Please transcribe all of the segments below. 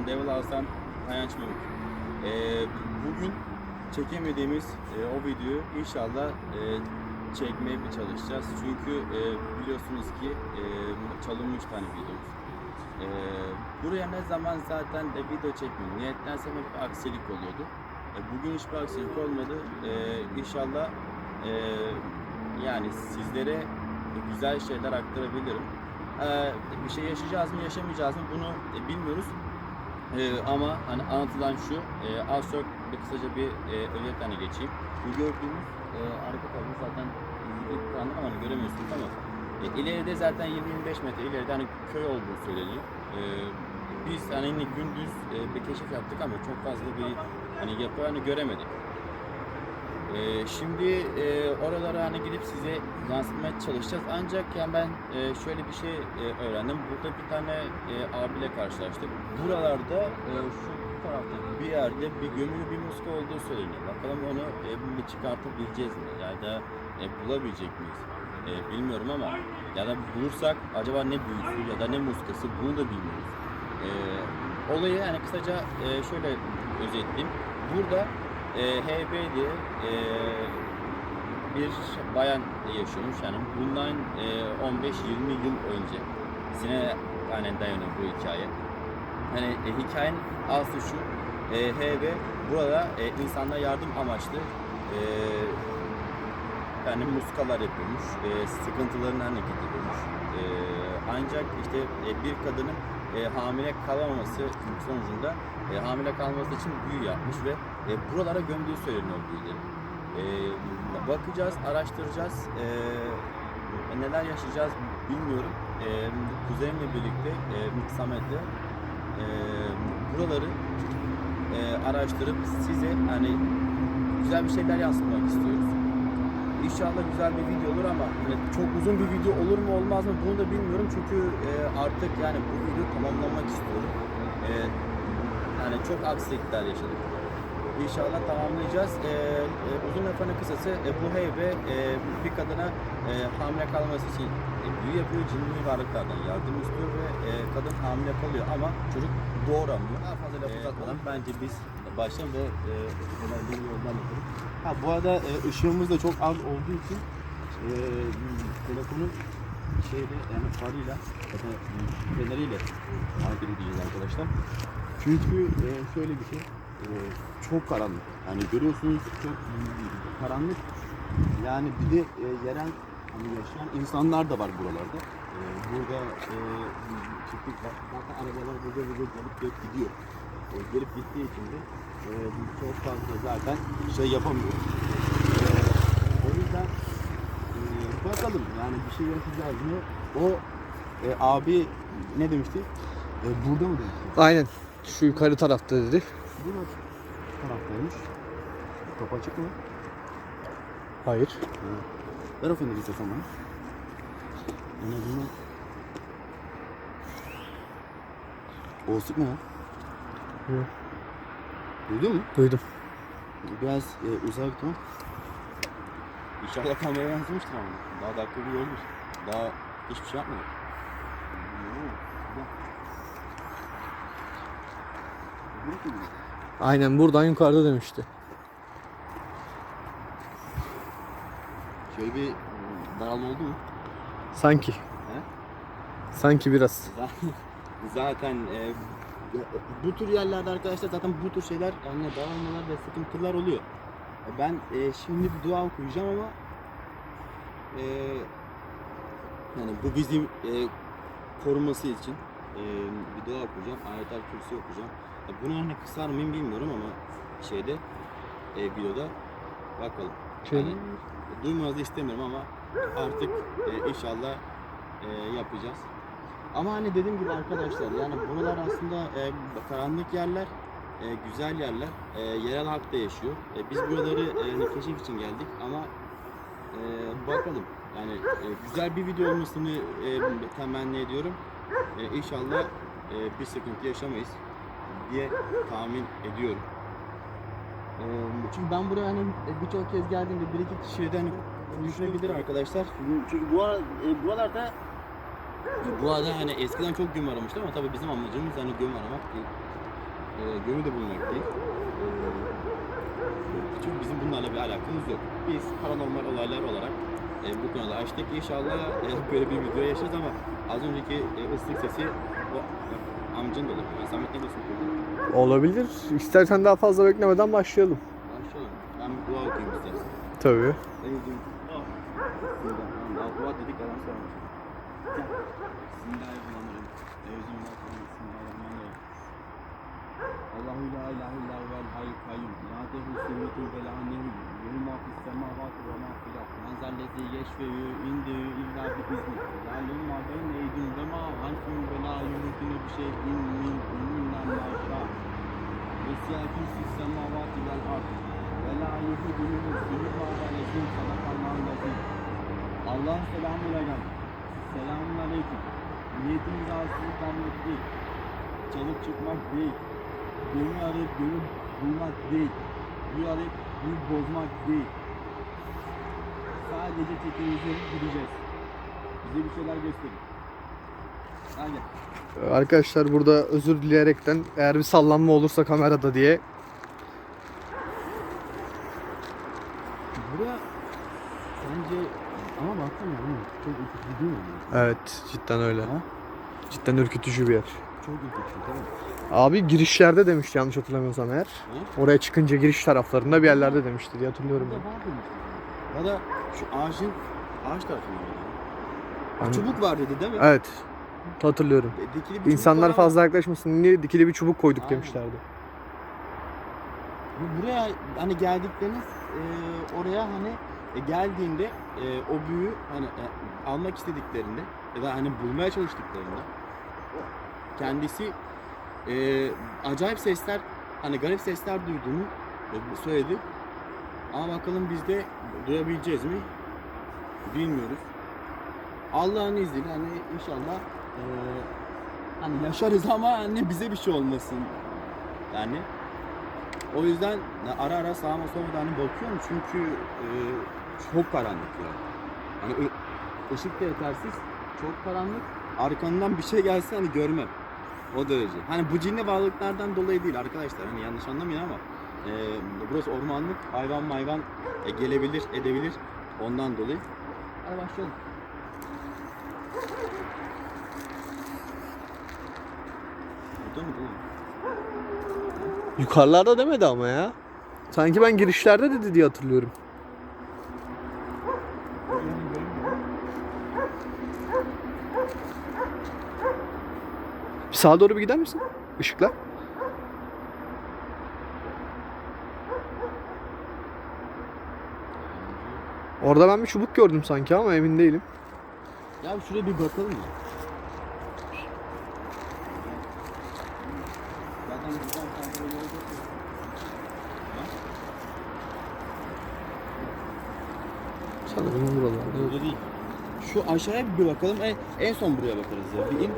Ben Devil Hasan Kayanç Memuk. Ee, bugün çekemediğimiz e, o videoyu inşallah e, çekmeye bir çalışacağız. Çünkü e, biliyorsunuz ki e, çalınmış tane videomuz. E, buraya ne zaman zaten de video çekmeyi niyetlensem hep aksilik oluyordu. E, bugün hiçbir aksilik olmadı. E, inşallah e, yani sizlere güzel şeyler aktarabilirim. Ee, bir şey yaşayacağız mı yaşamayacağız mı bunu e, bilmiyoruz. Ee, ama hani anlatılan şu, e, az çok bir kısaca bir e, özet hani geçeyim. Bu gördüğümüz e, arka tarafı zaten izleyip kanlı ama hani göremiyorsunuz ama e, ileride zaten 20-25 metre ileride hani köy olduğu söyleniyor. E, biz hani gündüz e, bir keşif yaptık ama çok fazla bir hani yapı hani göremedik. Ee, şimdi e, oralara hani gidip size yansıtmaya çalışacağız. Ancak yani ben e, şöyle bir şey e, öğrendim. Burada bir tane e, abiyle karşılaştık. Buralarda e, şu tarafta bir yerde bir gömülü bir muska olduğu söyleniyor. Bakalım onu e, çıkartabileceğiz mi? Ya da e, bulabilecek miyiz? E, bilmiyorum ama ya da bulursak acaba ne büyüsü ya da ne muskası bunu da bilmiyoruz. E, olayı yani kısaca e, şöyle özetleyeyim. Burada e, HB diye e, bir bayan yaşıyormuş yani bundan e, 15-20 yıl önce sine yani dayanıyor bu hikaye. Hani e, hikayenin aslı şu e, HB burada e, insanlara yardım amaçlı e, yani muskalar yapıyormuş, e, sıkıntılarını hani gideriyormuş. E, ancak işte e, bir kadının e, hamile kalamaması sonucunda e, hamile kalması için büyü yapmış ve e, buralara gömdüğü söyleniyor büyüleri. E, bakacağız, araştıracağız. E, neler yaşayacağız bilmiyorum. E, kuzenimle birlikte e, Samet'le e, buraları e, araştırıp size hani güzel bir şeyler yansıtmak istiyoruz. İnşallah güzel bir video olur ama çok uzun bir video olur mu olmaz mı bunu da bilmiyorum çünkü e, artık yani bu videoyu tamamlamak istiyorum. E, yani çok aksilikler yaşadık. İnşallah tamamlayacağız. E, e, uzun lafının kısası e, bu heybe e, bir kadına e, hamile kalması için e, büyü yapıyor, cinli varlıklardan yardım istiyor ve e, kadın hamile kalıyor ama çocuk doğuramıyor. Daha fazla laf uzatmadan bence biz başlayalım ve e, bir yoldan bakalım. Ha bu arada e, ışığımız da çok az olduğu için e, telefonun şeyde yani farıyla ya da feneriyle hareket edeceğiz arkadaşlar. Çünkü e, şöyle bir şey e, çok karanlık. Yani görüyorsunuz çok karanlık. Yani bir de e, yerel hani yaşayan insanlar da var buralarda. E, burada e, bak, zaten arabalar burada burada gelip gidiyor. E, gelip gittiği için de e, çok fazla zaten şey yapamıyor. E, o yüzden e, bakalım yani bir şey yapacağız mı? O e, abi ne demişti? E, burada mı demişti? Aynen. Şu yukarı tarafta dedi. Burası taraftaymış. Kapı açık mı? Hayır. Ver o feneri bana. En azından... O sıkma ya. Yok. Duydun mu? Duydum. Biraz e, uzak tamam. İnşallah kameraya yansımıştır ama. Daha dakika bir olmuş. Daha hiçbir şey yapmadık. Aynen buradan yukarıda demişti. Şöyle bir daralma oldu mu? Sanki. Sanki biraz. Zaten e, bu tür yerlerde arkadaşlar zaten bu tür şeyler yani dağılmalar ve sıkıntılar oluyor. E, Ben e, şimdi bir dua okuyacağım ama e, yani bu bizim e, koruması için e, bir dua okuyacağım. Ayetler kürsü okuyacağım. E, bunu hani kısar mıyım bilmiyorum ama şeyde e, videoda bakalım. Şöyle. Yani, duymanızı istemiyorum ama artık e, inşallah e, yapacağız. Ama hani dediğim gibi arkadaşlar yani buralar aslında e, karanlık yerler, e, güzel yerler. E, yerel halk da yaşıyor. E, biz buraları e, hani keşif için geldik ama e, bakalım. Yani e, güzel bir video olmasını e, temenni ediyorum. E, inşallah e, bir sıkıntı yaşamayız diye tahmin ediyorum. E, çünkü ben buraya hani birçok kez geldiğimde bir iki kişiyle hani düşünebilir arkadaşlar. Çünkü bu, e, buralarda Bu arada hani eskiden çok göm aramıştım ama tabii bizim amacımız hani göm aramak değil. Ee, gömü de bulmak değil. Ee, çünkü bizim bunlarla bir alakamız yok. Biz paranormal olaylar olarak e, bu konuda açtık. İnşallah e, böyle bir video yaşarız ama az önceki e, ıslık sesi o amcın da olabilir. Samet ne diyorsun? Olabilir. İstersen daha fazla beklemeden başlayalım. Başlayalım. Ben bir dua okuyayım istersen. Tabii. En uzun. Ah. Dua dedik adam sormuş. Bismillahirrahmanirrahim. Bismillahirrahmanirrahim. Allahu la ilahe illa huvel hayyul kayyum. La tehu sinetun ve la nehum. Yehu ma fis semavati ve ma fil ard. Men zellezi yeşfe'u indehu illa bi izni. Ya'lemu ma beyne eydihim ve ma halfum ve la yuhitune bi şey'in min ilminden ma. Ve siyâ kürsi semavati vel ard. Ve la yuhitune bi lazim. Allah'ın selamı aleyküm. Selamun aleyküm. Niyetimiz arsızlık kalmak değil. Çalıp çıkmak değil. Gönül arayıp gönül bulmak değil. Büyü arayıp büyü bozmak değil. Sadece tekimizi gideceğiz. Bize bir şeyler gösterin. Hadi. Arkadaşlar burada özür dileyerekten eğer bir sallanma olursa kamerada diye Buraya sence ama baksana oğlum çok ürkütücü değil mi? Evet cidden öyle. Ha? Cidden ürkütücü bir yer. Çok ürkütücü değil mi? Abi girişlerde demişti yanlış hatırlamıyorsam eğer. Oraya çıkınca giriş taraflarında bir yerlerde demişti diye hatırlıyorum ben. var. Ya da şu ağacın ağaç tarafında? Hani- Çubuk var dedi değil mi? Evet. Hatırlıyorum. E, var İnsanlar fazla yaklaşmasın diye dikili bir çubuk koyduk Aynen. demişlerdi. bu- Buraya hani geldikleriniz e, oraya hani e, geldiğinde e, o büyüyü hani e, almak istediklerinde ya da hani bulmaya çalıştıklarında kendisi e, acayip sesler hani garip sesler duyduğunu e, söyledi. Ama bakalım biz de duyabileceğiz mi? Bilmiyoruz. Allah'ın izniyle hani inşallah e, hani yaşarız ama hani bize bir şey olmasın. Yani o yüzden ara ara sağıma sola da hani bakıyorum çünkü e, çok karanlık ya. Hani ışık da yetersiz, çok karanlık. Arkandan bir şey gelse hani görmem. O derece. Hani bu cinli varlıklardan dolayı değil arkadaşlar. Hani yanlış anlamayın ama e, burası ormanlık. Hayvan mayvan e, gelebilir, edebilir. Ondan dolayı. Hadi başlayalım. Burada mı? Burada mı? Yukarılarda demedi ama ya. Sanki ben girişlerde dedi diye hatırlıyorum. Bir sağa doğru bir gider misin? Işıkla. Orada ben bir çubuk gördüm sanki ama emin değilim. Ya şuraya bir bakalım ya. Zaten buradan kontrol ediyoruz. Buralarda. Burada değil. Şu aşağıya bir bakalım. En, en son buraya bakarız ya. Bir in.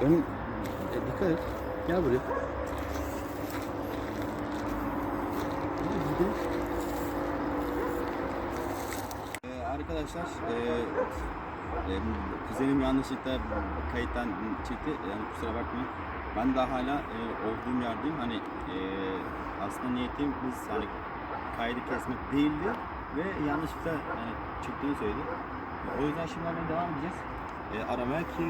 Ön... E, dikkat et. Gel buraya. Ee, arkadaşlar e, e, kuzenim yanlışlıkla kayıttan çekti. Yani kusura bakmayın. Ben daha hala e, olduğum yerdeyim. Hani e, aslında niyetim biz hani kaydı kesmek değildi ve yanlışlıkla yani çıktığını söyledi. O yüzden şimdi hemen devam edeceğiz. E, aramaya ki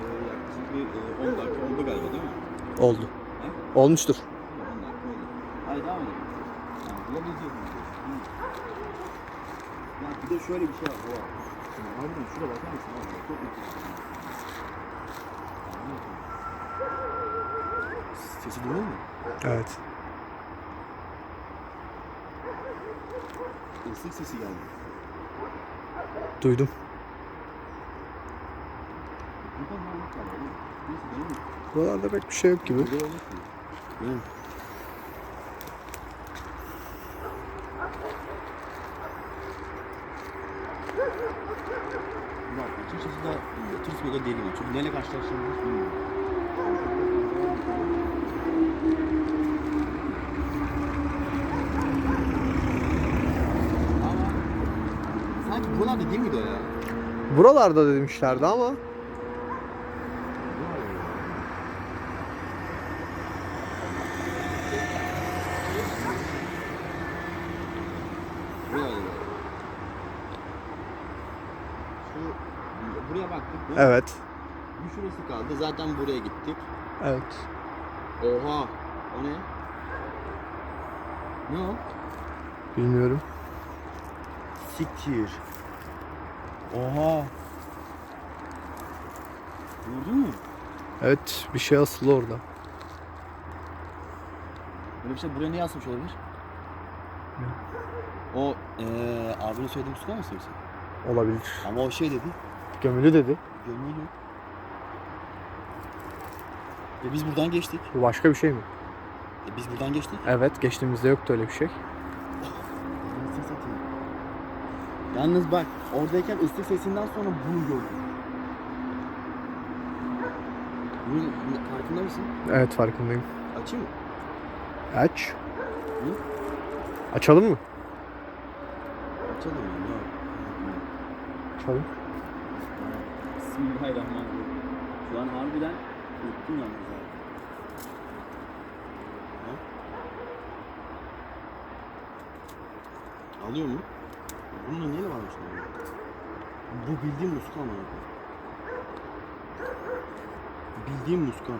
e, yaklaşık bir e, 10 dakika oldu galiba değil mi? Oldu. Olmuştur. 10 dakika oldu. Hadi devam edelim. Yani bulabilecek miyiz? Hı. Ya bir de şöyle bir şey var. Baba. Şimdi harbiden şuraya bakar mısın? Abi? Çok müthiş. Sesi duyuyor musun? Evet. Islık sesi geldi. Duydum. Buralarda pek bir şey yok gibi. Bak açıkçası da Türkiye'de değilim. ben. Çünkü neyle karşılaştığımı hiç bilmiyorum. Buralarda değil miydi o ya? Buralarda demişlerdi ama. Şu, buraya baktık. Bu, evet. Bir şurası kaldı. Zaten buraya gittik. Evet. Oha. O ne? Ne o? Bilmiyorum. Siktir. Oha. Gördün mü? Evet bir şey asılı orada. Böyle bir şey buraya niye asmış olabilir? O eee abinin söylediğim su mı yoksa? Olabilir. Ama o şey dedi. Gömülü dedi. Gömülü. Ve biz buradan geçtik. Bu başka bir şey mi? E biz buradan geçtik. Evet geçtiğimizde yoktu öyle bir şey. Yalnız bak oradayken ıslık sesinden sonra bunu gördüm. Bunun farkında mısın? Evet farkındayım. Açayım mı? Aç. Hı? Açalım mı? Açalım ya. Ne? Açalım. Bismillahirrahmanirrahim. Şu an harbiden ürktüm yalnız abi. Alıyor mu? Bununla neyle? Bu bildiğim muska ama. Bildiğim muska.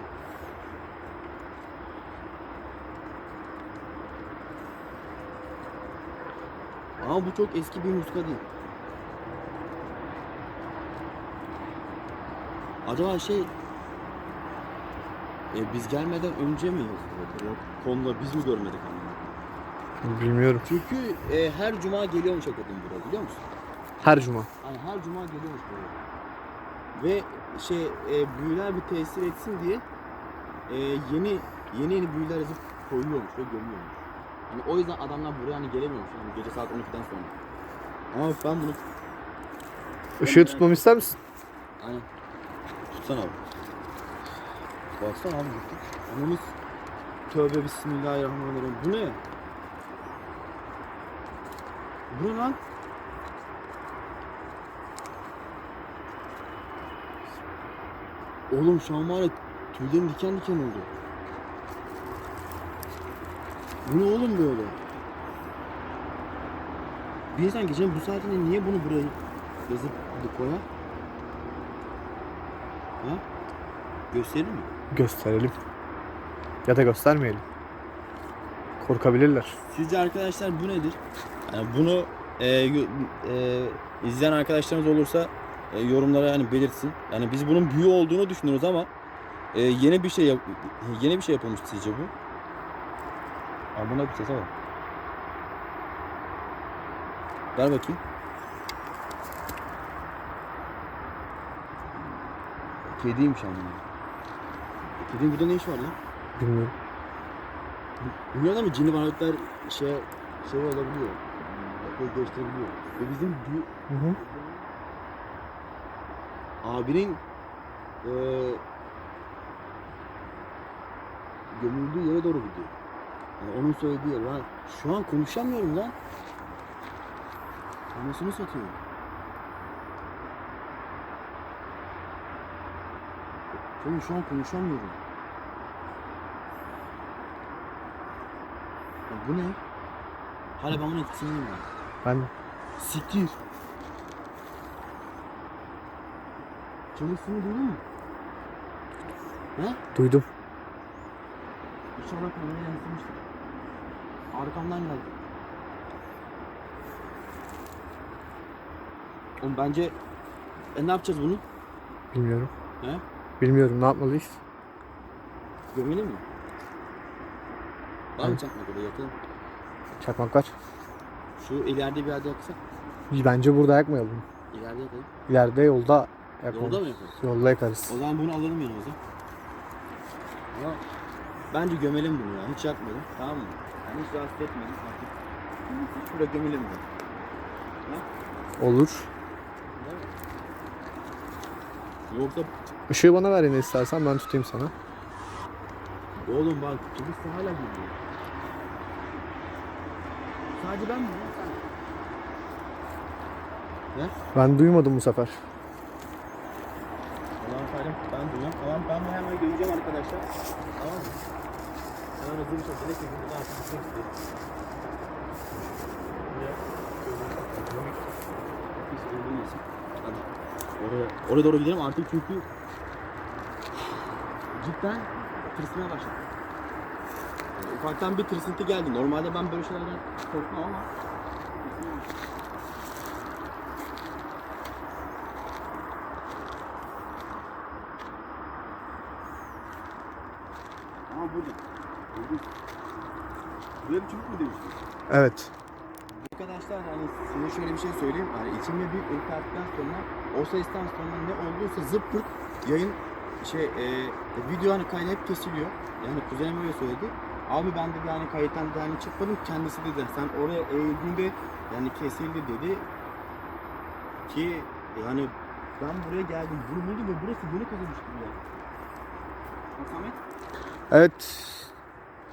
Ama bu çok eski bir muska değil. Acaba şey e, biz gelmeden önce mi yazıldı? O konuda biz mi görmedik ama? Bilmiyorum. Çünkü e, her cuma geliyormuş akademi buraya biliyor musun? Her cuma. Yani her cuma geliyormuş buraya. Ve şey e, büyüler bir tesir etsin diye e, yeni yeni yeni büyüler yazıp koyuyormuş ve gömüyormuş. Hani o yüzden adamlar buraya hani gelemiyormuş yani gece saat 12'den sonra. Ama ben bunu Işığı tutmamı ister misin? Aynen. Tutsana abi. Baksana abi gittik. Anamız tövbe bismillahirrahmanirrahim. Bu ne? Bu ne lan? Oğlum şu an var ya tüylerim diken diken oldu. Bu ne oğlum böyle? Bir insan gecenin bu saatinde niye bunu buraya yazıp koyar? Ha? Gösterir mi? Gösterelim. Ya da göstermeyelim. Korkabilirler. Sizce arkadaşlar bu nedir? Yani bunu e, e, izleyen arkadaşlarımız olursa e, yorumlara hani belirtsin. Yani biz bunun büyü olduğunu düşünüyoruz ama e, yeni bir şey yap- yeni bir şey yapılmış sizce bu? Aa, buna bir sese bak. Ver bakayım. Kediymiş ama. Kedinin burada ne iş var lan? Bilmiyorum. Dünyada mı cinli varlıklar şey şey olabiliyor. Akıl değiştirebiliyor. Ve bizim büyü, Hı hı. Abinin eee gömüldüğü yere doğru gidiyor. Yani onun söylediği yer. Ben şu an konuşamıyorum lan. Anasını satıyorum. Oğlum şu an konuşamıyorum. Ya bu ne? Hala ben bunun etkisindeyim ya. Ben Siktir. Çalıştığını duydun mu? He? duydum. İnşallah kameraya yansımıştır. Arkamdan geldi. Oğlum bence e, ne yapacağız bunu? Bilmiyorum. He? Bilmiyorum ne yapmalıyız? Gömelim mi? Var mı çakmak orada yakalım? Çakmak var. Şu ileride bir yerde yaksak. Bence burada yakmayalım. İleride yakalım. İleride yolda yakalım. Yolda mı yakalım? Yolda yakarız. O zaman bunu alalım yanımıza. Ama bence gömelim bunu ya. Hiç yakmayalım. Tamam mı? Yani hiç rahatsız etmeyin artık. Şurada gömelim bunu. Olur. Yoksa Işığı bana ver yine istersen ben tutayım sana. oğlum bak turist hala geliyor. Sadece ben mi? ya? Ben duymadım bu sefer. Sadece ben duyuyorum. Tamam ben bunu hemen göreceğim arkadaşlar. Tamam mı? Hemen hızlı bir şekilde çünkü bunu artık gitmek istiyorum. Hiç öldürmesin. Oraya, oraya doğru gidelim artık çünkü cidden tırsmaya başladım. Yani ufaktan bir tırsıntı geldi. Normalde ben böyle şeylerden korkmam Ama burada. Buraya bir çubuk mu demiştin? Evet. Arkadaşlar hani size şöyle bir şey söyleyeyim. Hani içimde bir ürpertikten sonra o sesten sonra ne olduysa zıp pırt yayın şey e, video hani kaydı hep kesiliyor. Yani kuzenim öyle söyledi. Abi ben dedi hani kayıttan da hani çıkmadım kendisi dedi sen oraya eğildiğinde yani kesildi dedi ki yani ben buraya geldim vuruldu ve burası yeni kazılmış gibi ya. Bak Samet Evet.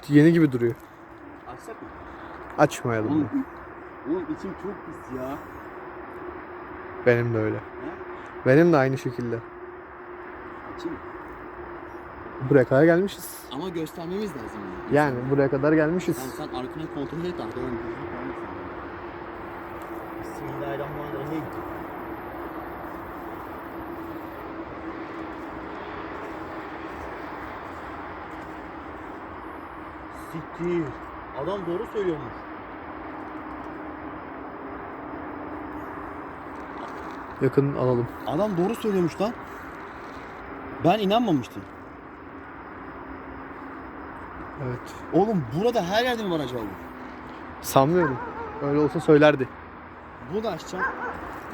Yeni gibi duruyor. açsak mı? Açmayalım. Oğlum, mı? oğlum içim çok pis ya. Benim de öyle. Benim de aynı şekilde. Açayım. Buraya kadar gelmişiz. Ama göstermemiz lazım. Yani, Yani buraya kadar gelmişiz. Sen, sen arkanı kontrol et arkadan. Bismillahirrahmanirrahim. Siktir. Adam doğru söylüyormuş. Yakın alalım. Adam doğru söylüyormuş lan. Ben inanmamıştım. Evet. Oğlum burada her yerde mi var acaba bu? Sanmıyorum. Öyle olsa söylerdi. Bunu da açacağım.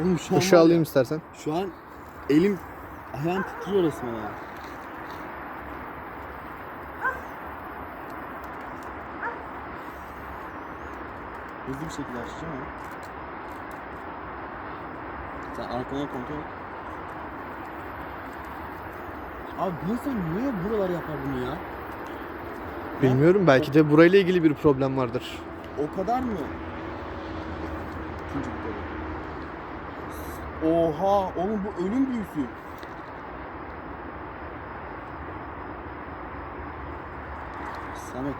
Oğlum şu an Işığı var ya- alayım istersen. Şu an elim ayağım titriyor resmen ya. Hızlı bir şekilde açacağım ama. Sen arkadan kontrol et. Abi bir insan niye buralar yapar bunu ya? Bilmiyorum. Belki de burayla ilgili bir problem vardır. O kadar mı? İkinci bir kere. Oha oğlum bu ölüm büyüsü. Samet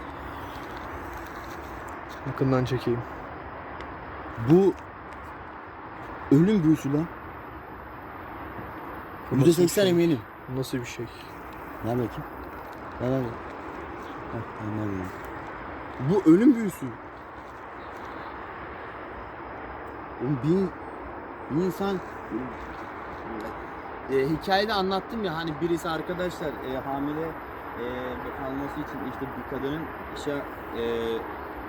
Yakından çekeyim. bu ölüm büyüsü lan. Bir %80 şey? eminim. Nasıl bir şey? Ver bakayım. Ver ver. Ver bakayım. Bu ölüm büyüsü. Oğlum bir, bir insan e, hikayede anlattım ya hani birisi arkadaşlar e, hamile e, kalması için işte bir kadının işe e,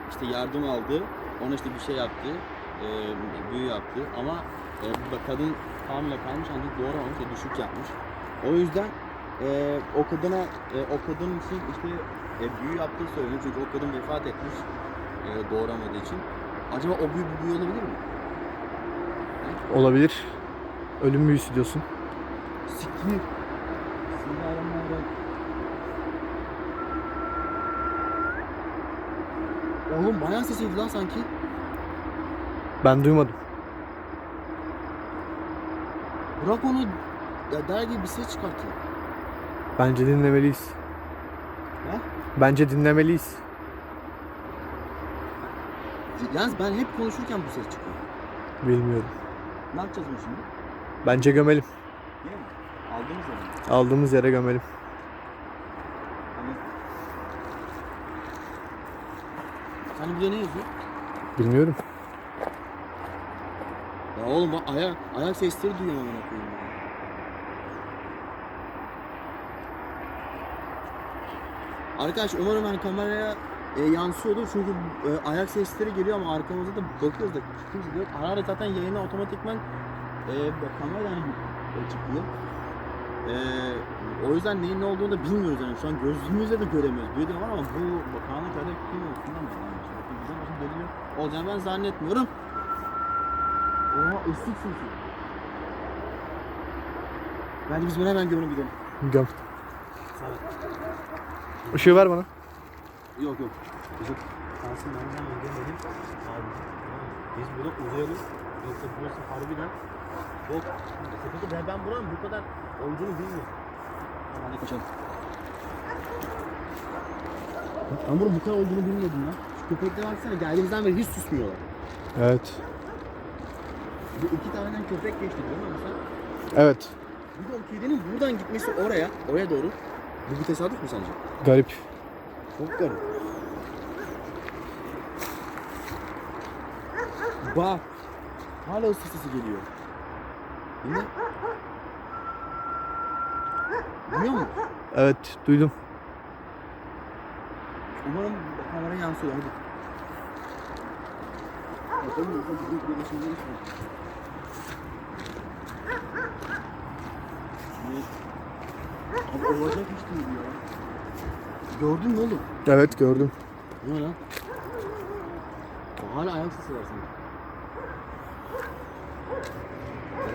işte yardım aldı. Ona işte bir şey yaptı. E, büyü yaptı ama e, kadın hamile kalmış ancak doğuramamış ve düşük yapmış. O yüzden e, o kadına e, o kadın için işte e, büyü yaptığı söyleniyor çünkü o kadın vefat etmiş e, doğuramadığı için. Acaba o büyü bu büyü olabilir mi? Olabilir. Ölüm büyüsü diyorsun. Siktir. Oğlum bayağı sesiydi lan sanki. Ben duymadım. Bırak onu ya der gibi bir ses çıkartıyor. Bence dinlemeliyiz. Ne? Bence dinlemeliyiz. Yalnız ben hep konuşurken bu ses çıkıyor. Bilmiyorum. Ne yapacağız bunu şimdi? Bence gömelim. Değil mi? Aldığımız zaman. Aldığımız yere gömelim. Hani... Hani burada ne yazıyor? Bilmiyorum. Ya oğlum bak ayak, ayak sesleri duyuyorum amına koyayım. ya. Arkadaş umarım hani kameraya e, yansıyordur çünkü e, ayak sesleri geliyor ama arkamızda da bakıyoruz da kimse yok. Ara zaten yayına otomatikman e, kameradan e, çıkıyor. E, o yüzden neyin ne olduğunu da bilmiyoruz yani şu an gözümüzle de göremiyoruz. Bir de var ama bu bakanlık öyle kim olsundan da yani. Bizim başım dönüyor. Olacağını ben zannetmiyorum. Oha ıslık sesi. Bence biz bunu hemen gömüp gidelim. Göm. Ol. Işığı ver bana. Yok yok. Bizim kalsın ben hemen gömelim. Abi biz burada uzayalım. Yoksa burası harbiden çok sıkıntı. Ben, ben buranın bu kadar olduğunu bilmiyorum. Tamam, Hadi kaçalım. Ben buranın bu kadar olduğunu bilmiyordum ya. Şu köpekler baksana geldiğimizden beri hiç susmuyorlar. Evet. Bu iki tane köpek geçti değil mi mesela? Evet. Bir de o kedinin buradan gitmesi oraya, oraya doğru. Bu bir tesadüf mü sence? Garip. Çok garip. Bak. Hala ısı sesi geliyor. Dinle. Duyuyor musun? Evet duydum. Umarım kamera yansıyor. Hadi. Bakalım ufak bir gelişimler işte. Abi olacak iş değil ya. Gördün mü oğlum? Evet gördüm. Ne lan? Hala ayak sesi var sanki.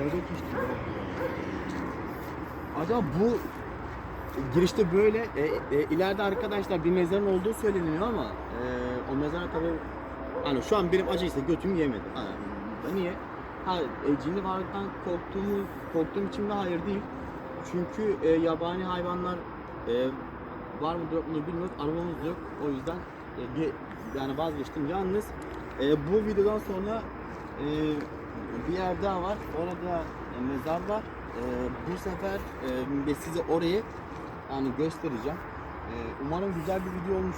Olacak iş değil ya. Acaba bu girişte böyle e, e, ileride arkadaşlar bir mezarın olduğu söyleniyor ama e, o mezara tabii hani şu an benim acıysa götüm yemedi. Ha, niye? Ha e, cinli varlıktan korktuğumu korktuğum için de hayır değil. Çünkü e, yabani hayvanlar e, var mı yok mu bilmiyoruz. Arabamız yok. O yüzden e, ge- yani vazgeçtim. Yalnız e, bu videodan sonra e, bir yer daha var. Orada e, mezar var. E, bu sefer e, size orayı yani göstereceğim. E, umarım güzel bir video olmuş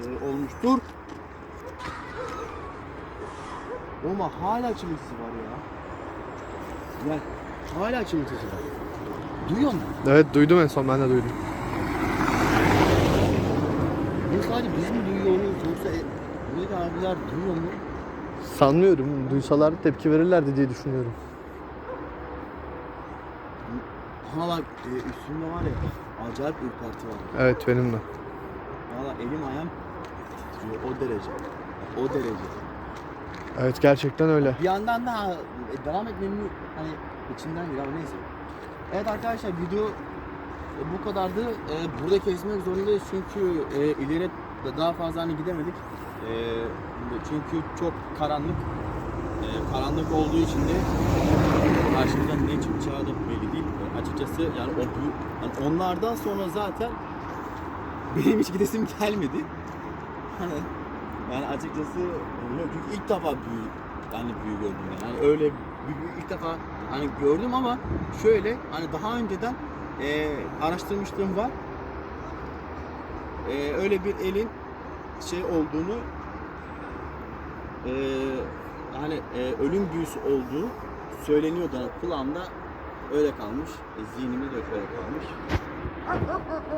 e, olmuştur. Ama hala çimik sesi var ya. Yani hala çimik sesi var. Duyuyor musun? Evet duydum en son ben de duydum. Bu sadece biz mi duyuyoruz yoksa e, buradaki abiler duyuyor mu? Sanmıyorum. Duysalar tepki verirlerdi diye düşünüyorum. Ha bak e, üstünde var ya acayip ürperti var. Evet benim de. Valla elim ayağım titriyor o derece. O derece. Evet gerçekten öyle. Bir yandan da e, devam etmemin hani içinden geliyor ama neyse. Evet arkadaşlar video e, bu kadardı. E, burada kesmek zorundayız çünkü e, ileri da- daha fazla hani gidemedik. E, çünkü çok karanlık. E, karanlık olduğu için de karşımıza ne çıkacağı da belli değil. E, açıkçası yani o yani onlardan sonra zaten benim hiç gidesim gelmedi. Yani açıkçası çünkü ilk defa büyü yani büyü gördüm yani. Hani öyle bir büyü ilk defa hani gördüm ama şöyle hani daha önceden e, araştırmışlığım var. E, öyle bir elin şey olduğunu e, hani e, ölüm büyüsü olduğu söyleniyordu hani kulağımda öyle kalmış. E, zihnimde de öyle kalmış.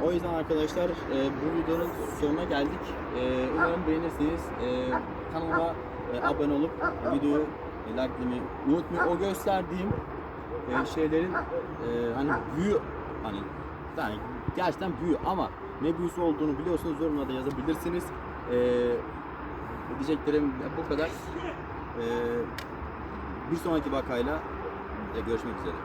O yüzden arkadaşlar e, bu videonun sonuna geldik. E, umarım beğenirsiniz. E, kanalıma e, abone olup videoyu e, likelemeyi unutmayın. O gösterdiğim e, şeylerin e, hani büyü hani yani gerçekten büyü ama ne büyüsü olduğunu biliyorsunuz yorumlarda yazabilirsiniz. E, diyeceklerim bu kadar. E, bir sonraki vakayla görüşmek üzere.